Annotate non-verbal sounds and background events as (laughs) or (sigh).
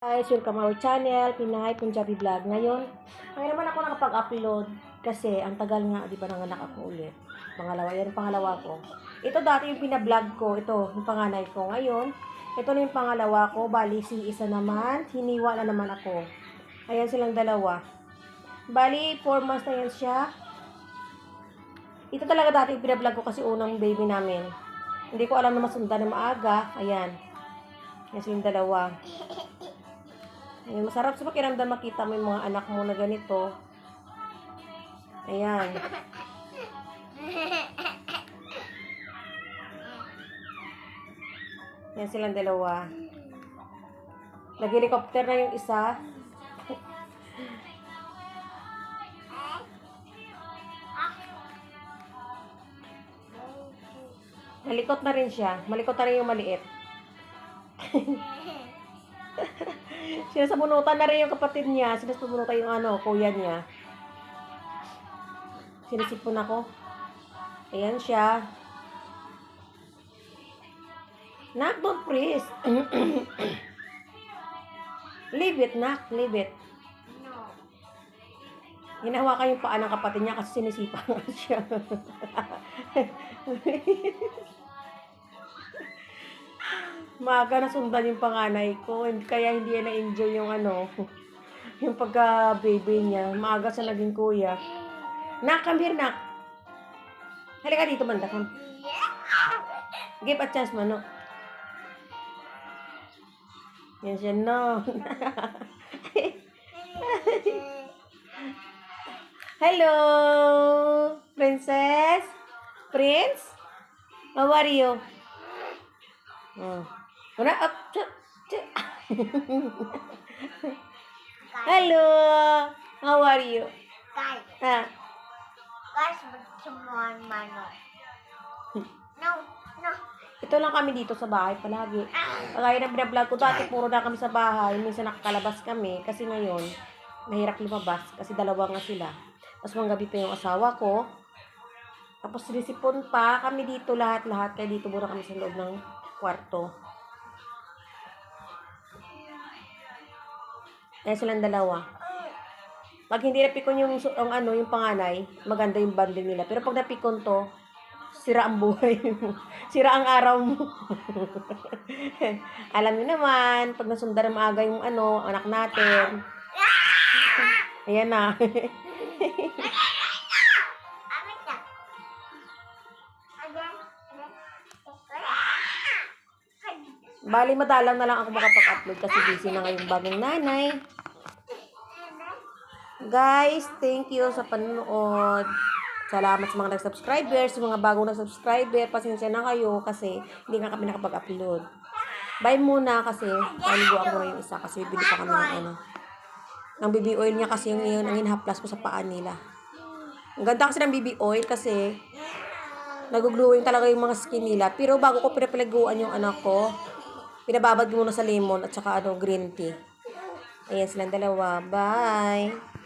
Guys, welcome our channel, Pinay Punjabi Vlog. Ngayon, ngayon naman ako nakapag-upload kasi ang tagal nga, di ba nanganak ako ulit. Pangalawa, yan ang pangalawa ko. Ito dati yung pinablog ko, ito, yung panganay ko. Ngayon, ito na yung pangalawa ko, bali si isa naman, hiniwa na naman ako. Ayan silang dalawa. Bali, 4 months na yan siya. Ito talaga dati yung pinablog ko kasi unang baby namin. Hindi ko alam na masundan na maaga. Ayan. Yan silang dalawa. Ayan, masarap sa pakiramdam makita mo yung mga anak mo na ganito. Ayan. Yan silang dalawa. Nag-helicopter na yung isa. Malikot na rin siya. Malikot na rin yung maliit. (laughs) Sinasabunutan na rin yung kapatid niya. Sinasabunutan yung ano, kuya niya. Sinisipon ako. Ayan siya. Nak, don't freeze. (clears throat) leave it, nak. Leave it. Hinahawakan yung paa ng kapatid niya kasi sinisipa (laughs) siya. (laughs) Maaga na sundan yung panganay ko. hindi- Kaya hindi na-enjoy yung ano, (laughs) yung pagka-baby niya. Maaga siya naging kuya. Nak, come here, nak. Halika dito, banda. Come. Give a chance, mano. Yan siya, no. (laughs) Hello, princess. Prince? How are you? Oh. Una, up. Hello. How are you? Guys, Ah, guys, magsamuhan mano. No, no. ito lang kami dito sa bahay palagi. Kagaya ng binablog ko dati, puro na kami sa bahay. Minsan nakakalabas kami kasi ngayon, mahirap lumabas kasi dalawa nga sila. Tapos mga gabi pa yung asawa ko. Tapos sinisipon pa kami dito lahat-lahat. Kaya dito muna kami sa loob ng kwarto. Kaya silang dalawa. Pag hindi napikon yung, ang ano, yung panganay, maganda yung bonding nila. Pero pag napikon to, sira ang buhay (laughs) mo. sira ang araw mo. (laughs) Alam niyo naman, pag nasundan ng maaga yung ano, anak natin. (laughs) Ayan na. Bali, madalang na lang ako makapag-upload kasi busy na ngayong bagong nanay. Guys, thank you sa panonood. Salamat sa mga nag-subscribers, sa mga bagong nag-subscriber. Pasensya na kayo kasi hindi nga kami nakapag-upload. Bye muna kasi paliguan ko na yung isa kasi bili pa kami ng ano. Ng BB oil niya kasi yung yun ang inhaplas ko sa paa nila. Ang ganda kasi ng BB oil kasi nag-glowing talaga yung mga skin nila. Pero bago ko pinapaliguan yung anak ko, pinababad ko muna sa lemon at saka ano, green tea. Ayan silang dalawa. Bye!